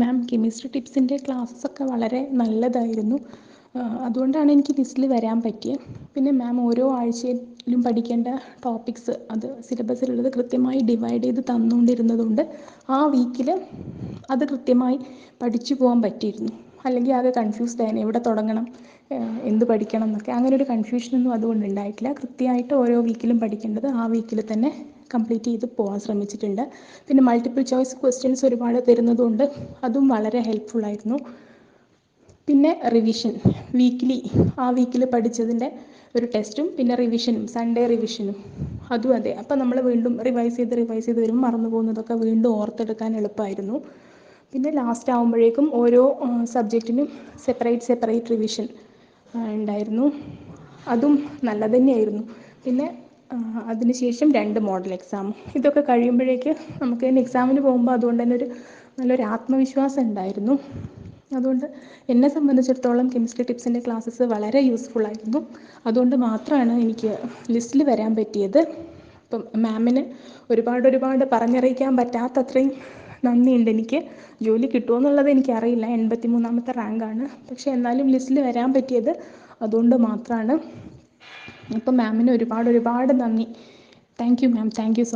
മാം chemistry ടിപ്സിന്റെ ക്ലാസ്സൊക്കെ വളരെ നല്ലതായിരുന്നു. അതുകൊണ്ടാണ് എനിക്ക് ലിസ്റ്റിൽ വരാൻ പറ്റിയത് പിന്നെ മാം ഓരോ ആഴ്ചയിലും പഠിക്കേണ്ട ടോപ്പിക്സ് അത് സിലബസിലുള്ളത് കൃത്യമായി ഡിവൈഡ് ചെയ്ത് തന്നുകൊണ്ടിരുന്നതുകൊണ്ട് ആ വീക്കിൽ അത് കൃത്യമായി പഠിച്ചു പോകാൻ പറ്റിയിരുന്നു. അല്ലെങ്കിൽ ആകെ കൺഫ്യൂസ്ഡ് ആയിരുന്നു എവിടെ തുടങ്ങണം എന്ത് പഠിക്കണം എന്നൊക്കെ. അങ്ങനെ ഒരു കൺഫ്യൂഷനൊന്നും അതുകൊണ്ട് ഉണ്ടായിട്ടില്ല. കൃത്യമായിട്ട് ഓരോ വീക്കിലും പഠിക്കേണ്ടത് ആ വീക്കിൽ തന്നെ കംപ്ലീറ്റ് ചെയ്ത് പോകാൻ ശ്രമിച്ചിട്ടുണ്ട്. പിന്നെ മൾട്ടിപ്പിൾ ചോയ്സ് ക്വസ്റ്റ്യൻസ് ഒരുപാട് തരുന്നതുകൊണ്ട് അതും വളരെ ഹെൽപ്ഫുൾ ആയിരുന്നു. പിന്നെ റിവിഷൻ വീക്കിലി ആ വീക്കിൽ പഠിച്ചതിന്റെ ഒരു ടെസ്റ്റും പിന്നെ റിവിഷനും സൺഡേ റിവിഷനും അതും അതെ. അപ്പം നമ്മൾ വീണ്ടും റിവൈസ് ചെയ്ത് റിവൈസ് ചെയ്ത് വരുമ്പോൾ മറന്നു പോകുന്നതൊക്കെ വീണ്ടും ഓർത്തെടുക്കാൻ എളുപ്പമായിരുന്നു. പിന്നെ ലാസ്റ്റ് ആകുമ്പോഴേക്കും ഓരോ സബ്ജക്റ്റിനും സെപ്പറേറ്റ് സെപ്പറേറ്റ് റിവിഷൻ ഉണ്ടായിരുന്നു. അതും നല്ലത് തന്നെയായിരുന്നു. പിന്നെ അതിനുശേഷം രണ്ട് മോഡൽ എക്സാം ഇതൊക്കെ കഴിയുമ്പോഴേക്ക് നമുക്ക് തന്നെ എക്സാമിന് പോകുമ്പോൾ അതുകൊണ്ട് തന്നെ ഒരു നല്ലൊരു ആത്മവിശ്വാസം ഉണ്ടായിരുന്നു. അതുകൊണ്ട് എന്നെ സംബന്ധിച്ചിടത്തോളം കെമിസ്ട്രി ടിപ്സിന്റെ ക്ലാസ്സസ് വളരെ യൂസ്ഫുൾ ആയിരുന്നു. അതുകൊണ്ട് മാത്രമാണ് എനിക്ക് ലിസ്റ്റിൽ വരാൻ പറ്റിയത്. അപ്പം മാമിന് ഒരുപാട് ഒരുപാട് പറഞ്ഞറിയിക്കാൻ പറ്റാത്തത്രയും നന്ദിയുണ്ട്. എനിക്ക് ജോലി കിട്ടുമോ എന്നുള്ളത് എനിക്കറിയില്ല. എൺപത്തി മൂന്നാമത്തെ റാങ്കാണ് പക്ഷെ എന്നാലും ലിസ്റ്റിൽ വരാൻ പറ്റിയത് അതുകൊണ്ട് മാത്രമാണ് അപ്പം മാമിന് ഒരുപാട് ഒരുപാട് നന്ദി. Thank you ma'am thank you so